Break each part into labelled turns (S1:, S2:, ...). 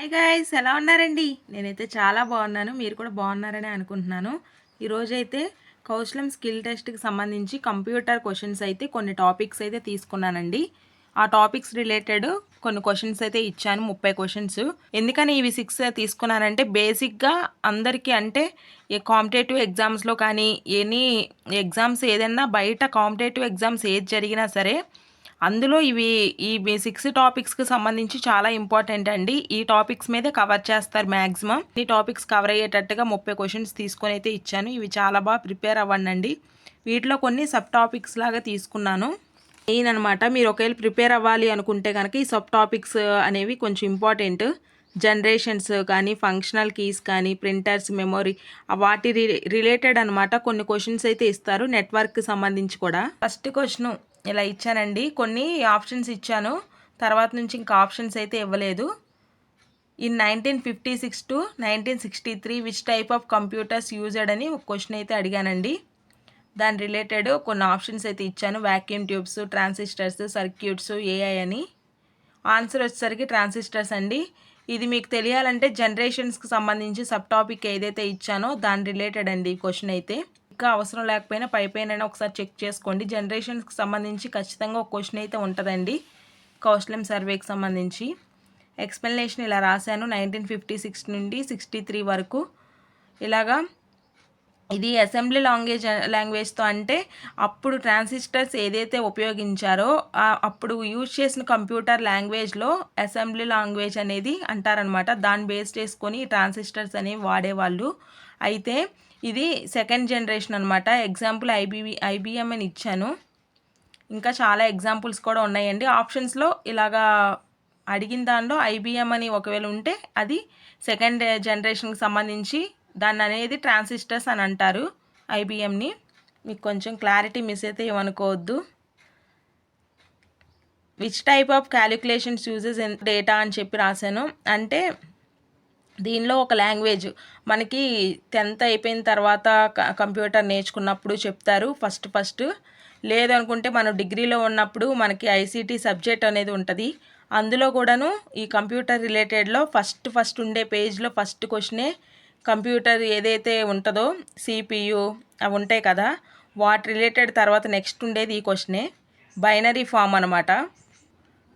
S1: Hi guys ఎలా ఉన్నారండి? నేనైతే చాలా బాగున్నాను. మీరు కూడా బాగున్నారని అనుకుంటున్నాను. ఈరోజు అయితే కౌశలం స్కిల్ టెస్ట్కి సంబంధించి కంప్యూటర్ క్వశ్చన్స్ అయితే కొన్ని టాపిక్స్ అయితే తీసుకున్నానండి. ఆ టాపిక్స్ రిలేటెడ్ కొన్ని క్వశ్చన్స్ అయితే ఇచ్చాను ముప్పై క్వశ్చన్స్. ఎందుకని ఇవి సిక్స్ తీసుకున్నానంటే బేసిక్గా అందరికీ అంటే ఏ కాంపిటేటివ్ ఎగ్జామ్స్లో కానీ ఎనీ ఎగ్జామ్స్ ఏదైనా బయట కాంపిటేటివ్ ఎగ్జామ్స్ ఏది జరిగినా సరే అందులో ఇవి ఈ సిక్స్ టాపిక్స్కి సంబంధించి చాలా ఇంపార్టెంట్ అండి. ఈ టాపిక్స్ మీదే కవర్ చేస్తారు మ్యాక్సిమం ఈ టాపిక్స్ కవర్ అయ్యేటట్టుగా ముప్పై క్వశ్చన్స్ తీసుకొని అయితే ఇచ్చాను. ఇవి చాలా బాగా ప్రిపేర్ అవ్వండి వీటిలో కొన్ని సబ్ టాపిక్స్ లాగా తీసుకున్నాను. మెయిన్ అనమాట మీరు ఒకవేళ ప్రిపేర్ అవ్వాలి అనుకుంటే కనుక ఈ సబ్ టాపిక్స్ అనేవి కొంచెం ఇంపార్టెంట్ జనరేషన్స్ కానీ ఫంక్షనల్ కీస్ కానీ ప్రింటర్స్ మెమొరీ వాటి రిలేటెడ్ అనమాట కొన్ని క్వశ్చన్స్ అయితే ఇస్తారు నెట్వర్క్కి సంబంధించి కూడా. ఫస్ట్ క్వశ్చన్ ఇలా ఇచ్చానండి. కొన్ని ఆప్షన్స్ ఇచ్చాను. తర్వాత నుంచి ఇంకా ఆప్షన్స్ అయితే ఇవ్వలేదు. In nineteen fifty six to nineteen sixty three which type of computers used అని ఒక క్వశ్చన్ అయితే అడిగానండి. దాని రిలేటెడ్ కొన్ని ఆప్షన్స్ అయితే ఇచ్చాను. Vacuum tubes transistors circuits AI అని. ఆన్సర్ వచ్చేసరికి ట్రాన్సిస్టర్స్ అండి. ఇది మీకు తెలియాలంటే జనరేషన్స్కి సంబంధించి సబ్ టాపిక్ ఏదైతే ఇచ్చానో దాని రిలేటెడ్ అండి ఈ క్వశ్చన్ అయితే. ఇంకా అవసరం లేకపోయినా పై పైన ఒకసారి చెక్ చేసుకోండి. జనరేషన్స్కి సంబంధించి ఖచ్చితంగా ఒక క్వశ్చన్ అయితే ఉంటుందండి. కౌశలం సర్వేకి సంబంధించి. ఎక్స్ప్లెనేషన్ ఇలా రాశాను. నైన్టీన్ ఫిఫ్టీ సిక్స్ నుండి సిక్స్టీ త్రీ వరకు. ఇలాగా ఇది అసెంబ్లీ లాంగ్వేజ్ లాంగ్వేజ్తో అంటే అప్పుడు ట్రాన్సిస్టర్స్ ఏదైతే ఉపయోగించారో అప్పుడు యూజ్ చేసిన కంప్యూటర్ లాంగ్వేజ్లో అసెంబ్లీ లాంగ్వేజ్ అనేది అంటారనమాట దాన్ని బేస్ చేసుకొని ట్రాన్సిస్టర్స్ అనేవి వాడేవాళ్ళు. అయితే ఇది సెకండ్ జనరేషన్ అనమాట ఎగ్జాంపుల్ ఐబీబీ ఐబిఎం అని ఇచ్చాను. ఇంకా చాలా ఎగ్జాంపుల్స్ కూడా ఉన్నాయండి. ఆప్షన్స్లో ఇలాగా అడిగిన దానిలో ఐబిఎం అని ఒకవేళ ఉంటే అది సెకండ్ జనరేషన్కి సంబంధించి దాన్ని అనేది ట్రాన్సిస్టర్స్ అని అంటారు ఐబిఎంని మీకు కొంచెం క్లారిటీ మిస్ అయితే ఏమనుకోవద్దు. Which type of calculations uses data అని చెప్పి రాశాను. అంటే దీనిలో ఒక లాంగ్వేజ్ మనకి టెన్త్ అయిపోయిన తర్వాత కంప్యూటర్ నేర్చుకున్నప్పుడు చెప్తారు ఫస్ట్ ఫస్ట్. లేదనుకుంటే మనం డిగ్రీలో ఉన్నప్పుడు మనకి ఐసీటీ సబ్జెక్ట్ అనేది ఉంటుంది. అందులో కూడాను ఈ కంప్యూటర్ రిలేటెడ్లో ఫస్ట్ ఫస్ట్ ఉండే పేజ్లో ఫస్ట్ క్వశ్చనే కంప్యూటర్ ఏదైతే ఉంటుందో సిపియు అవి ఉంటాయి కదా వాటి రిలేటెడ్ తర్వాత నెక్స్ట్ ఉండేది ఈ క్వశ్చనే. బైనరీ ఫామ్ అనమాట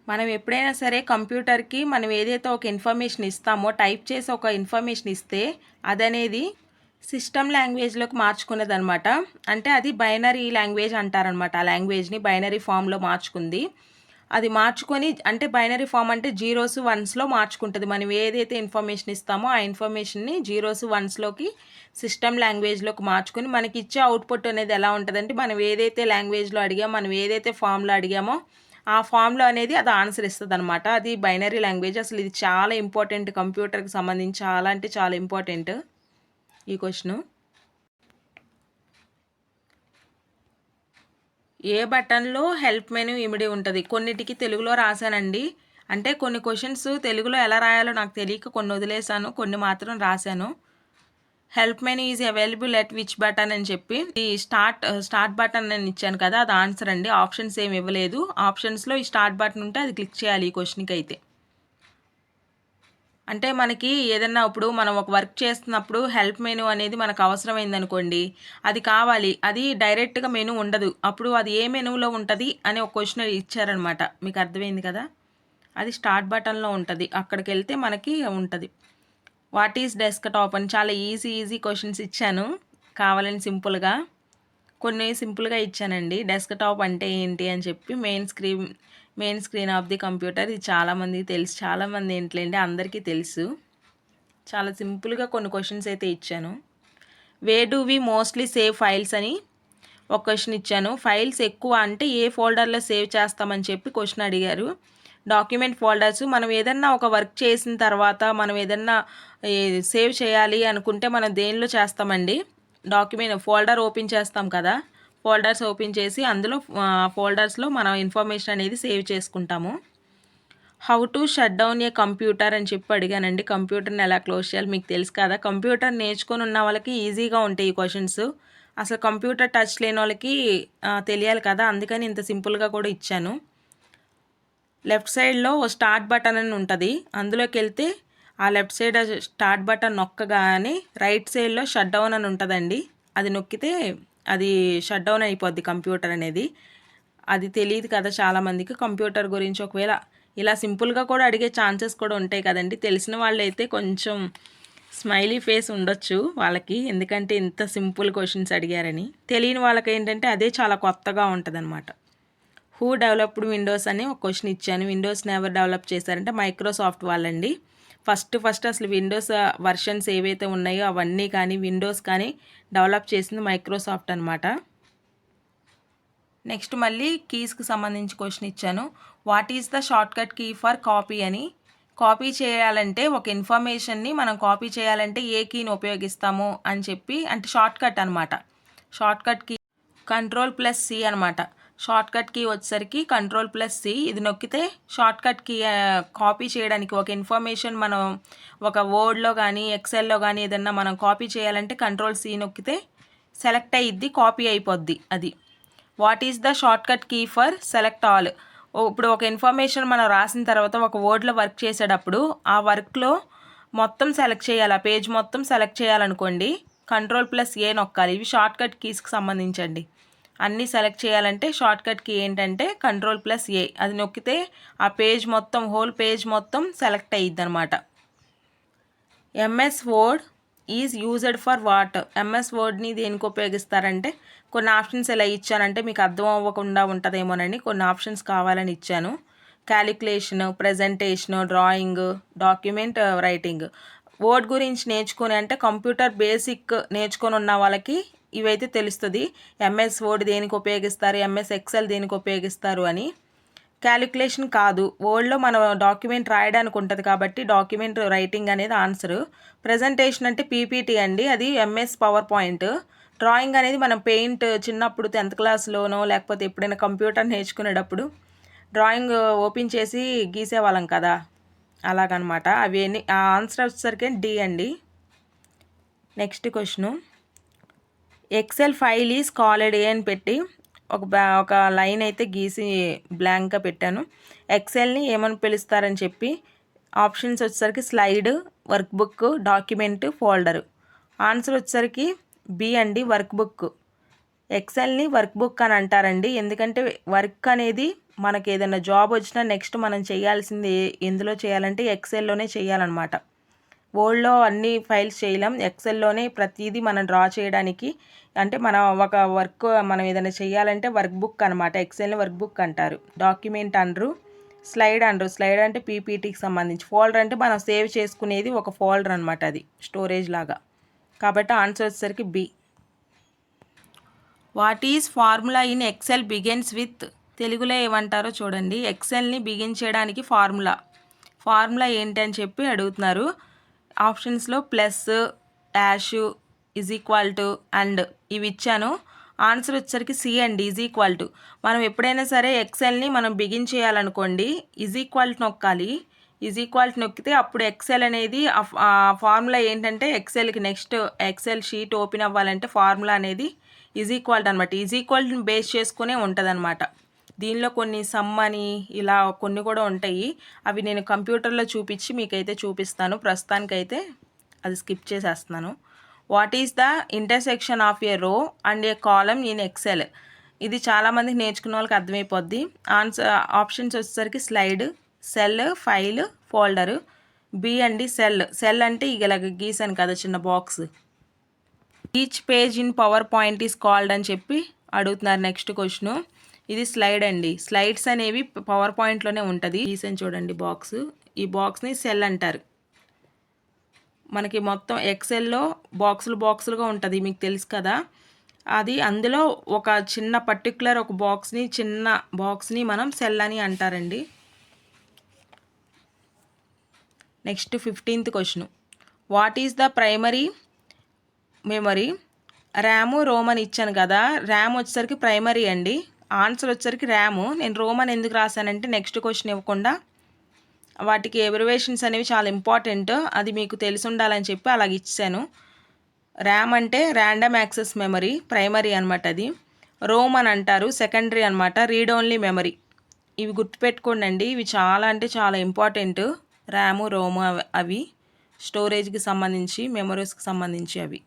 S1: మనం ఎప్పుడైనా సరే కంప్యూటర్కి మనం ఏదైతే ఒక ఇన్ఫర్మేషన్ ఇస్తామో టైప్ చేసి ఒక ఇన్ఫర్మేషన్ ఇస్తే అదనేది సిస్టమ్ లాంగ్వేజ్లోకి మార్చుకున్నది అనమాట అంటే అది బైనరీ లాంగ్వేజ్ అంటారనమాట. ఆ లాంగ్వేజ్ని బైనరీ ఫామ్లో మార్చుకుంది. అది మార్చుకొని అంటే బైనరీ ఫామ్ అంటే జీరోస్ వన్స్లో మార్చుకుంటుంది. మనం ఏదైతే ఇన్ఫర్మేషన్ ఇస్తామో ఆ ఇన్ఫర్మేషన్ని జీరోస్ వన్స్లోకి సిస్టమ్ లాంగ్వేజ్లోకి మార్చుకొని మనకి ఇచ్చే అవుట్పుట్ అనేది ఎలా ఉంటుందంటే మనం ఏదైతే లాంగ్వేజ్లో అడిగామో మనం ఏదైతే ఫామ్లో అడిగామో ఆ ఫామ్లో అనేది అది ఆన్సర్ ఇస్తుంది అనమాట అది బైనరీ లాంగ్వేజ్ అసలు ఇది చాలా ఇంపార్టెంట్ కంప్యూటర్కి సంబంధించి చాలా అంటే చాలా ఇంపార్టెంట్ ఈ క్వశ్చన్. ఏ బటన్లో హెల్ప్ మెనూ ఇమిడి ఉంటుంది? కొన్నిటికి తెలుగులో రాశానండి. అంటే కొన్ని క్వశ్చన్స్ తెలుగులో ఎలా రాయాలో నాకు తెలియక కొన్ని వదిలేసాను కొన్ని మాత్రం రాశాను. Help menu is available at which button అని చెప్పి ఈ స్టార్ట్ స్టార్ట్ బటన్ నేను ఇచ్చాను కదా అది ఆన్సర్ అండి. ఆప్షన్స్ ఏమి ఇవ్వలేదు. ఆప్షన్స్లో ఈ స్టార్ట్ బటన్ ఉంటే అది క్లిక్ చేయాలి ఈ క్వశ్చన్కి అయితే. అంటే మనకి ఏదన్నా ఇప్పుడు మనం ఒక వర్క్ చేస్తున్నప్పుడు హెల్ప్ మెనూ అనేది మనకు అవసరమైంది అనుకోండి అది కావాలి అది డైరెక్ట్గా మెనూ ఉండదు. అప్పుడు అది ఏ మెనూలో ఉంటుంది అని ఒక క్వశ్చన్ ఇచ్చారనమాట మీకు అర్థమైంది కదా? అది స్టార్ట్ బటన్లో ఉంటుంది. అక్కడికి వెళ్తే మనకి ఉంటుంది. వాట్ ఈస్ డెస్క్ టాప్ అని చాలా ఈజీ ఈజీ క్వశ్చన్స్ ఇచ్చాను. కావాలని సింపుల్గా. కొన్ని సింపుల్గా ఇచ్చానండి. డెస్క్ టాప్ అంటే ఏంటి అని చెప్పి main screen main screen of the computer. ఇది చాలామందికి తెలుసు చాలామంది ఏంటంటే అందరికీ తెలుసు. చాలా సింపుల్గా కొన్ని క్వశ్చన్స్ అయితే ఇచ్చాను. Where do we mostly save files అని ఒక క్వశ్చన్ ఇచ్చాను. ఫైల్స్ ఎక్కువ అంటే ఏ ఫోల్డర్లో సేవ్ చేస్తామని చెప్పి క్వశ్చన్ అడిగారు. డాక్యుమెంట్ ఫోల్డర్స్ మనం ఏదన్నా ఒక వర్క్ చేసిన తర్వాత మనం ఏదన్నా సేవ్ చేయాలి అనుకుంటే మనం దేనిలో చేస్తామండి? డాక్యుమెంట్ ఫోల్డర్ ఓపెన్ చేస్తాం కదా. ఫోల్డర్స్ ఓపెన్ చేసి అందులో ఫోల్డర్స్లో మనం ఇన్ఫర్మేషన్ అనేది సేవ్ చేసుకుంటాము. How to shut down a computer అని చెప్పి అడిగానండి. కంప్యూటర్ని ఎలా క్లోజ్ చేయాలి? మీకు తెలుసు కదా కంప్యూటర్ నేర్చుకొని ఉన్న వాళ్ళకి ఈజీగా ఉంటాయి ఈ క్వశ్చన్స్ అసలు కంప్యూటర్ టచ్ లేని వాళ్ళకి తెలియాలి కదా. అందుకని ఇంత సింపుల్గా కూడా ఇచ్చాను. లెఫ్ట్ సైడ్లో స్టార్ట్ బటన్ అని ఉంటుంది. అందులోకి వెళ్తే ఆ లెఫ్ట్ సైడ్ స్టార్ట్ బటన్ నొక్కగానే రైట్ సైడ్లో షట్ డౌన్ అని ఉంటుందండి. అది నొక్కితే అది షట్ డౌన్ అయిపోద్ది కంప్యూటర్ అనేది. అది తెలియదు కదా చాలామందికి కంప్యూటర్ గురించి. ఒకవేళ ఇలా సింపుల్గా కూడా అడిగే ఛాన్సెస్ కూడా ఉంటాయి కదండి. తెలిసిన వాళ్ళు అయితే కొంచెం స్మైలీ ఫేస్ ఉండొచ్చు వాళ్ళకి. ఎందుకంటే ఇంత సింపుల్ క్వశ్చన్స్ అడిగారని. తెలియని వాళ్ళకి ఏంటంటే అదే చాలా కొత్తగా ఉంటుంది అనమాట హూ డెవలప్డ్ విండోస్ అని ఒక క్వశ్చన్ ఇచ్చాను. విండోస్ని ఎవరు డెవలప్ చేశారంటే మైక్రోసాఫ్ట్ వాళ్ళండి. ఫస్ట్ ఫస్ట్ అసలు విండోస్ వర్షన్స్ ఏవైతే ఉన్నాయో అవన్నీ కానీ విండోస్ కానీ డెవలప్ చేసింది మైక్రోసాఫ్ట్ అనమాట నెక్స్ట్ మళ్ళీ కీస్కి సంబంధించి క్వశ్చన్ ఇచ్చాను. What is the shortcut key for copy అని కాపీ చేయాలంటే ఒక ఇన్ఫర్మేషన్ని మనం కాపీ చేయాలంటే ఏ కీని ఉపయోగిస్తాము అని చెప్పి అంటే షార్ట్ కట్ అనమాట shortcut key control plus C అనమాట షార్ట్ కట్ కీ వచ్చేసరికి కంట్రోల్ ప్లస్ సి. ఇది నొక్కితే షార్ట్ కట్ కీ కాపీ చేయడానికి ఒక ఇన్ఫర్మేషన్ మనం ఒక వర్డ్లో కానీ ఎక్సెల్లో కానీ ఏదన్నా మనం కాపీ చేయాలంటే కంట్రోల్ సి నొక్కితే సెలెక్ట్ అయ్యిద్ది కాపీ అయిపోద్ది అది. What is the shortcut key for? Select all. ఇప్పుడు ఒక ఇన్ఫర్మేషన్ మనం రాసిన తర్వాత ఒక వర్డ్లో వర్క్ చేసేటప్పుడు ఆ వర్క్లో మొత్తం సెలెక్ట్ చేయాలి. ఆ పేజ్ మొత్తం సెలెక్ట్ చేయాలనుకోండి కంట్రోల్ ప్లస్ ఏ నొక్కాలి. ఇవి షార్ట్ కట్ కీస్కి సంబంధించండి. అన్నీ సెలెక్ట్ చేయాలంటే షార్ట్ కట్ కీ ఏంటంటే కంట్రోల్ ప్లస్ ఏ అది నొక్కితే ఆ పేజ్ మొత్తం హోల్ పేజ్ మొత్తం సెలెక్ట్ అయ్యిద్ది అనమాట MS Word is used for what MS వర్డ్ని దేనికి ఉపయోగిస్తారంటే కొన్ని ఆప్షన్స్ ఎలా ఇచ్చానంటే మీకు అర్థం అవ్వకుండా ఉంటుందేమోనని కొన్ని ఆప్షన్స్ కావాలని ఇచ్చాను. Calculation presentation drawing document uh, writing word గురించి నేర్చుకుని అంటే కంప్యూటర్ బేసిక్ నేర్చుకొని ఉన్న వాళ్ళకి ఇవైతే తెలుస్తుంది. ఎంఎస్ వర్డ్ దేనికి ఉపయోగిస్తారు? ఎంఎస్ ఎక్సెల్ దేనికి ఉపయోగిస్తారు అని. క్యాలిక్యులేషన్ కాదు. వర్డ్లో మనం డాక్యుమెంట్ రాయడానికి ఉంటుంది కాబట్టి డాక్యుమెంట్ రైటింగ్ అనేది ఆన్సర్ ప్రజెంటేషన్ అంటే పీపీటీ అండి. అది ఎంఎస్ పవర్ పాయింట్ డ్రాయింగ్ అనేది మనం పెయింట్ చిన్నప్పుడు టెన్త్ క్లాస్లోనో లేకపోతే ఎప్పుడైనా కంప్యూటర్ నేర్చుకునేటప్పుడు డ్రాయింగ్ ఓపెన్ చేసి గీసేవాళ్ళం కదా. అలాగనమాట. అవి ఎన్ని ఆ ఆన్సర్ వచ్చేసరికి డి అండి. Next question. Excel file is called a అని పెట్టి ఒక బ్యా ఒక లైన్ అయితే గీసి బ్లాంక్గా పెట్టాను. ఎక్సెల్ని ఏమని పిలుస్తారని చెప్పి ఆప్షన్స్ వచ్చేసరికి slide workbook document folder. Answer వచ్చేసరికి బి అండి వర్క్ బుక్ ఎక్సెల్ని వర్క్ బుక్ అని అంటారండి. ఎందుకంటే వర్క్ అనేది మనకి ఏదైనా జాబ్ వచ్చినా నెక్స్ట్ మనం చేయాల్సింది ఎందులో చేయాలంటే ఎక్సెల్లోనే చేయాలన్నమాట. ఓల్డ్లో అన్ని ఫైల్స్ చేయలేం. ఎక్సెల్లోనే ప్రతిదీ మనం డ్రా చేయడానికి అంటే మనం ఒక వర్క్ మనం ఏదైనా చేయాలంటే వర్క్ బుక్ అనమాట ఎక్సెల్ని వర్క్ బుక్ అంటారు. డాక్యుమెంట్ అనరు. స్లైడ్ అనరు. స్లైడ్ అంటే పీపీటీకి సంబంధించి ఫోల్డర్ అంటే మనం సేవ్ చేసుకునేది ఒక ఫోల్డర్ అనమాట అది. స్టోరేజ్ లాగా. కాబట్టి ఆన్సర్ వచ్చేసరికి B what is formula in Excel begins with తెలుగులో ఏమంటారో చూడండి. ఎక్సెల్ని బిగిన్ చేయడానికి ఫార్ములా ఫార్ములా ఏంటి అని చెప్పి అడుగుతున్నారు. ఆప్షన్స్లో plus hash is equal to and ఇవి ఇచ్చాను. ఆన్సర్ వచ్చేసరికి సి అండి ఈజ్ ఈక్వల్ టు మనం ఎప్పుడైనా సరే ఎక్సెల్ని మనం బిగిన్ చేయాలనుకోండి ఈజ్ ఈక్వల్ నొక్కాలి. ఈజ్ ఈక్వాలిటీ నొక్కితే అప్పుడు ఎక్సెల్ అనేది ఆ ఫార్ములా ఏంటంటే ఎక్సెల్కి నెక్స్ట్ ఎక్సెల్ షీట్ ఓపెన్ అవ్వాలంటే ఫార్ములా అనేది ఈజ్ ఈక్వాలిటీ అనమాట ఈజ్ ఈక్వాలిటీని బేస్ చేసుకునే ఉంటుందన్నమాట. దీనిలో కొన్ని సమ్ అని ఇలా కొన్ని కూడా ఉంటాయి. అవి నేను కంప్యూటర్లో చూపించి మీకైతే చూపిస్తాను. ప్రస్తుతానికైతే అది స్కిప్ చేసేస్తున్నాను. What is the intersection of a row and a column in Excel ఇది చాలామందికి నేర్చుకున్న వాళ్ళకి అర్థమైపోద్ది. ఆన్సర్ ఆప్షన్స్ వచ్చేసరికి slide cell file folder B అండి సెల్. సెల్ అంటే ఇలాగ గీసాను కదా చిన్న box. Each page in PowerPoint is called అని చెప్పి అడుగుతున్నారు నెక్స్ట్ క్వశ్చన్. ఇది స్లైడ్ అండి. స్లైడ్స్ అనేవి పవర్ పాయింట్లోనే ఉంటుంది. గీసాను చూడండి బాక్స్. ఈ బాక్స్ని సెల్ అంటారు. మనకి మొత్తం ఎక్సెల్లో బాక్సులు బాక్సులుగా ఉంటుంది మీకు తెలుసు కదా. అది అందులో ఒక చిన్న పర్టికులర్ ఒక బాక్స్ని చిన్న బాక్స్ని మనం సెల్ అని అంటారండి. Next fifteenth question. What is the primary memory? RAM ROM అని ఇచ్చాను కదా ర్యామ్ వచ్చేసరికి ప్రైమరీ అండి. ఆన్సర్ వచ్చేసరికి ర్యాము నేను రోమ్ అని ఎందుకు రాశానంటే నెక్స్ట్ క్వశ్చన్ ఇవ్వకుండా వాటికి ఎబ్రివేషన్స్ అనేవి చాలా ఇంపార్టెంట్ అది మీకు తెలిసి ఉండాలని చెప్పి అలాగ ఇచ్చాను. ర్యామ్ అంటే ర్యాండమ్ యాక్సెస్ మెమరీ ప్రైమరీ అనమాట అది. రోమ్ అని అంటారు సెకండరీ అనమాట రీడ్ ఓన్లీ మెమరీ ఇవి గుర్తుపెట్టుకోండి అండి ఇవి చాలా అంటే చాలా ఇంపార్టెంట్ ర్యాము రోము అవి స్టోరేజ్కి సంబంధించి మెమరీస్కి సంబంధించి అవి.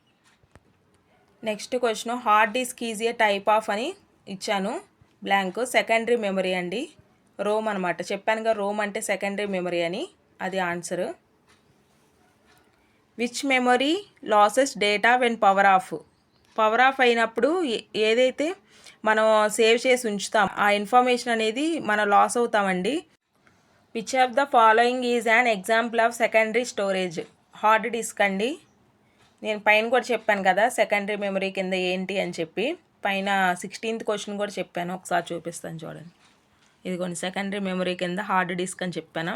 S1: Next question hard disk is a type of అని ఇచ్చాను. బ్లాంక్ సెకండరీ మెమరీ అండి. రోమ్ అనమాట చెప్పానుగా రోమ్ అంటే సెకండరీ మెమరీ అని. అది answer. Which memory loses data when power off? Power off అయినప్పుడు ఏదైతే మనం సేవ్ చేసి ఉంచుతాం ఆ ఇన్ఫర్మేషన్ అనేది మనం loss అవుతామండి. Which of the following is an example of secondary storage hard disk అండి. నేను పైన కూడా చెప్పాను కదా సెకండరీ మెమరీ కింద ఏంటి అని చెప్పి. పైన సిక్స్టీన్త్ క్వశ్చన్ కూడా చెప్పాను ఒకసారి చూపిస్తాను చూడండి. ఇదిగోండి సెకండరీ మెమరీ కింద హార్డ్ డిస్క్ అని చెప్పాను.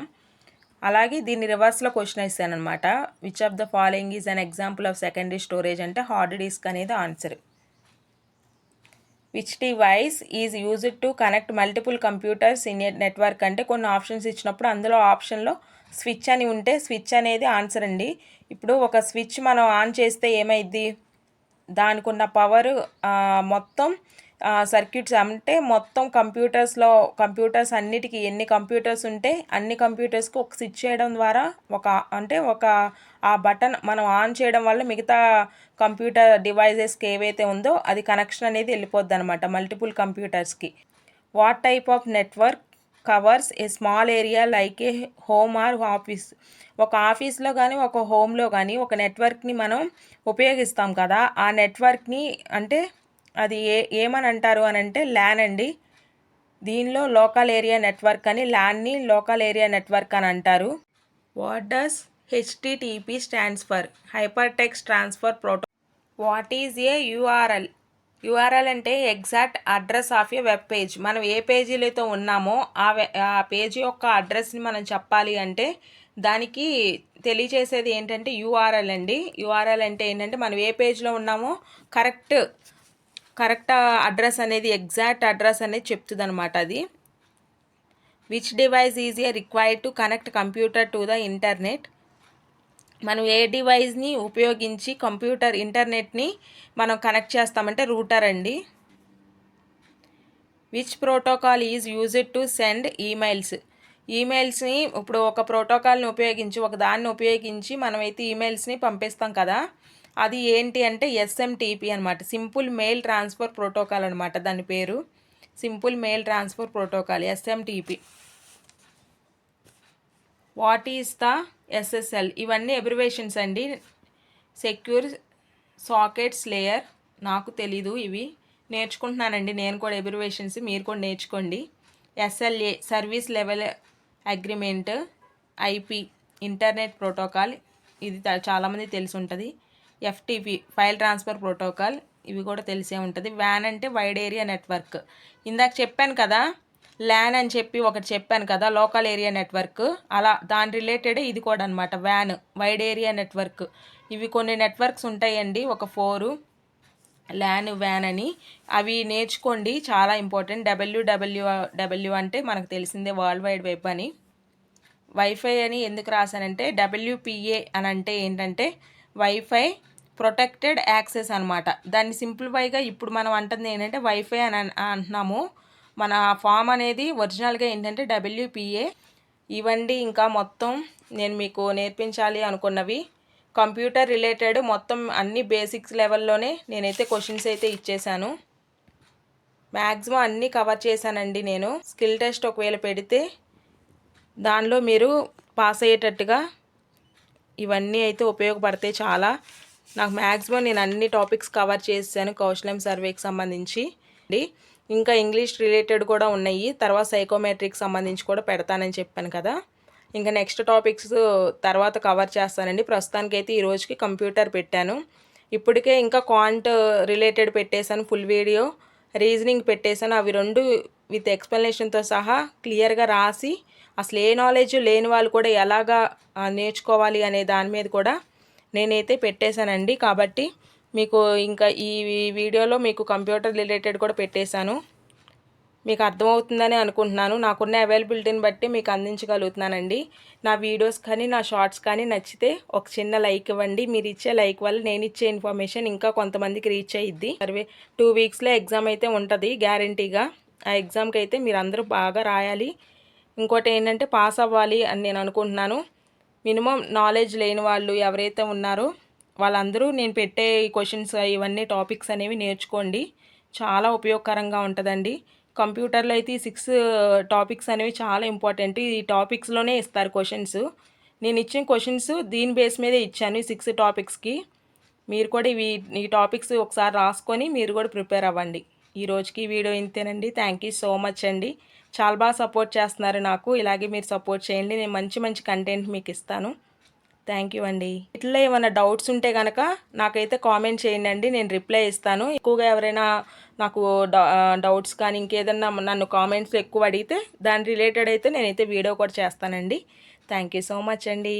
S1: అలాగే దీన్ని రివర్స్లో క్వశ్చన్ ఇస్తాను అనమాట which of the following is an example of secondary storage అంటే హార్డ్ డిస్క్ అనేది answer which device is used to connect multiple computers in network అంటే కొన్ని ఆప్షన్స్ ఇచ్చినప్పుడు అందులో ఆప్షన్లో స్విచ్ అని ఉంటే స్విచ్ అనేది ఆన్సర్ అండి. ఇప్పుడు ఒక స్విచ్ మనం ఆన్ చేస్తే ఏమైద్ది? దానికి ఉన్న పవర్ మొత్తం సర్క్యూట్స్ అంటే మొత్తం కంప్యూటర్స్లో కంప్యూటర్స్ అన్నిటికీ ఎన్ని కంప్యూటర్స్ ఉంటే అన్ని కంప్యూటర్స్కి ఒక స్విచ్ చేయడం ద్వారా ఒక అంటే ఒక ఆ బటన్ మనం ఆన్ చేయడం వల్ల మిగతా కంప్యూటర్ డివైజెస్కి ఏవైతే ఉందో అది కనెక్షన్ అనేది వెళ్ళిపోద్ది అనమాట multiple కంప్యూటర్స్కి. What type of network covers a small area like a home or office ఒక ఆఫీస్లో కానీ ఒక హోమ్లో కానీ ఒక నెట్వర్క్ని మనం ఉపయోగిస్తాం కదా. ఆ నెట్వర్క్ని అంటే అది ఏ ఏమని అంటారు అని అంటే ల్యాన్ అండి. దీనిలో లోకల్ ఏరియా నెట్వర్క్ అని ల్యాన్ని లోకల్ ఏరియా నెట్వర్క్ అని అంటారు. What does HTTP stands for? Hyper text transfer proto what is a URL? URL అంటే exact address of a web page. మనం ఏ పేజీలతో ఉన్నామో ఆ ఆ పేజీ యొక్క అడ్రస్ని మనం చెప్పాలి అంటే దానికి తెలియచేసేది ఏంటంటే యూఆర్ఎల్ అండి. యూఆర్ఎల్ అంటే ఏంటంటే మనం ఏ పేజ్లో ఉన్నామో కరెక్ట్ కరెక్ట్ అడ్రస్ అనేది ఎగ్జాక్ట్ అడ్రస్ అనేది చెప్తుంది అనమాట అది. Which device is a required to connect computer to the internet మనం ఏ డివైస్ని ఉపయోగించి కంప్యూటర్ ఇంటర్నెట్ని మనం కనెక్ట్ చేస్తామంటే రూటర్ అండి. Which protocol is used to send emails ఈమెయిల్స్ని ఇప్పుడు ఒక ప్రోటోకాల్ని ఉపయోగించి ఒక దాన్ని ఉపయోగించి మనమైతే ఈమెయిల్స్ని పంపిస్తాం కదా. అది ఏంటి అంటే ఎస్ఎంటీపీ అనమాట సింపుల్ మెయిల్ ట్రాన్స్ఫర్ ప్రోటోకాల్ అనమాట దాని పేరు. Simple mail transfer protocol SMTP what is the SSL ఇవన్నీ ఎబ్రివేషన్స్ అండి. సెక్యూర్ సాకెట్స్ లేయర్ నాకు తెలీదు ఇవి. నేర్చుకుంటున్నానండి నేను కూడా ఎబ్రివేషన్స్ మీరు కూడా నేర్చుకోండి. SLA service level agreement IP internet protocol ఇది చాలామంది తెలిసి ఉంటుంది. ఎఫ్టిపి ఫైల్ ట్రాన్స్ఫర్ ప్రోటోకాల్ ఇవి కూడా తెలిసే ఉంటుంది. వ్యాన్ అంటే వైడ్ ఏరియా నెట్వర్క్. ఇందాక చెప్పాను కదా ల్యాన్ అని చెప్పి ఒకటి చెప్పాను కదా లోకల్ ఏరియా నెట్వర్క్. అలా దాని రిలేటెడ్ ఇది కూడా అనమాట వ్యాన్ వైడ్ ఏరియా నెట్వర్క్. ఇవి కొన్ని నెట్వర్క్స్ ఉంటాయండి ఒక ఫోరు ల్యాన్ వ్యాన్ అని. అవి నేర్చుకోండి చాలా ఇంపార్టెంట్. డబ్ల్యూడబ్ల్యూ డబ్ల్యూ అంటే మనకు తెలిసిందే వరల్డ్ వైడ్ వెబ్ అని. వైఫై అని ఎందుకు రాశానంటే డబ్ల్యూపిఏ అని అంటే ఏంటంటే వైఫై ప్రొటెక్టెడ్ యాక్సెస్ అనమాట దాన్ని సింప్లిఫైగా ఇప్పుడు మనం అంటుంది ఏంటంటే వైఫై అని అంటున్నాము. మన ఫామ్ అనేది ఒరిజినల్గా ఏంటంటే డబ్ల్యూపిఏ ఇవండి ఇంకా మొత్తం నేను మీకు నేర్పించాలి అనుకున్నవి. కంప్యూటర్ రిలేటెడ్ మొత్తం అన్ని బేసిక్స్ లెవెల్లోనే నేనైతే క్వశ్చన్స్ అయితే ఇచ్చేసాను. మ్యాక్సిమం అన్నీ కవర్ చేశానండి నేను. స్కిల్ టెస్ట్ ఒకవేళ పెడితే దానిలో మీరు పాస్ అయ్యేటట్టుగా ఇవన్నీ అయితే ఉపయోగపడతాయి చాలా. నాకు మ్యాక్సిమం నేను అన్ని టాపిక్స్ కవర్ చేశాను కౌశలం సర్వేకి సంబంధించి. అండి. ఇంకా ఇంగ్లీష్ రిలేటెడ్ కూడా ఉన్నాయి. తర్వాత సైకోమెట్రిక్ సంబంధించి కూడా పెడతానని చెప్పాను కదా. ఇంకా నెక్స్ట్ టాపిక్స్ తర్వాత కవర్ చేస్తానండి. ప్రస్తుతానికైతే ఈ రోజుకి కంప్యూటర్ పెట్టాను. ఇప్పటికే ఇంకా క్వాంట్ రిలేటెడ్ పెట్టేశాను ఫుల్ వీడియో రీజనింగ్ పెట్టేశాను. అవి రెండు విత్ ఎక్స్ప్లెనేషన్తో సహా క్లియర్గా రాసి అసలు ఏ నాలెడ్జ్ లేని వాళ్ళు కూడా ఎలాగా నేర్చుకోవాలి అనే దాని మీద కూడా నేనైతే పెట్టేశానండి. కాబట్టి మీకు ఇంకా ఈ వీడియోలో మీకు కంప్యూటర్ రిలేటెడ్ కూడా పెట్టేశాను. మీకు అర్థమవుతుందని అనుకుంటున్నాను. నాకున్న అవైలబిలిటీని బట్టి మీకు అందించగలుగుతున్నానండి. నా వీడియోస్ కానీ నా షార్ట్స్ కానీ నచ్చితే ఒక చిన్న లైక్ ఇవ్వండి. మీరు ఇచ్చే లైక్ వల్ల నేను ఇచ్చే ఇన్ఫర్మేషన్ ఇంకా కొంతమందికి రీచ్ అయ్యిద్ది సర్వే టూ వీక్స్లో ఎగ్జామ్ అయితే ఉంటుంది గ్యారంటీగా. ఆ ఎగ్జామ్కి అయితే మీరు అందరూ బాగా రాయాలి. ఇంకోటి ఏంటంటే పాస్ అవ్వాలి అని నేను అనుకుంటున్నాను. మినిమం నాలెడ్జ్ లేని వాళ్ళు ఎవరైతే ఉన్నారో వాళ్ళందరూ నేను పెట్టే క్వశ్చన్స్ ఇవన్నీ టాపిక్స్ అనేవి నేర్చుకోండి. చాలా ఉపయోగకరంగా ఉంటుందండి. కంప్యూటర్లో అయితే ఈ సిక్స్ టాపిక్స్ అనేవి చాలా ఇంపార్టెంట్. ఈ టాపిక్స్లోనే ఇస్తారు క్వశ్చన్స్. నేను ఇచ్చిన క్వశ్చన్స్ దీని బేస్ మీదే ఇచ్చాను ఈ సిక్స్ టాపిక్స్కి. మీరు కూడా ఇవి ఈ టాపిక్స్ ఒకసారి రాసుకొని మీరు కూడా ప్రిపేర్ అవ్వండి. ఈ రోజుకి వీడియో ఇంతేనండి. థ్యాంక్ యూ సో మచ్ అండి. చాలా బాగా సపోర్ట్ చేస్తున్నారు నాకు. ఇలాగే మీరు సపోర్ట్ చేయండి. నేను మంచి మంచి కంటెంట్ మీకు ఇస్తాను. థ్యాంక్ యూ అండి. ఇట్లా ఏమైనా డౌట్స్ ఉంటే కనుక నాకైతే కామెంట్ చేయండి అండి. నేను రిప్లై ఇస్తాను. ఎక్కువగా ఎవరైనా నాకు డౌట్స్ కానీ ఇంకేదన్నా నన్ను కామెంట్స్ ఎక్కువ అడిగితే దాని రిలేటెడ్ అయితే నేనైతే వీడియో కూడా చేస్తానండి. థ్యాంక్ యూ సో మచ్ అండి.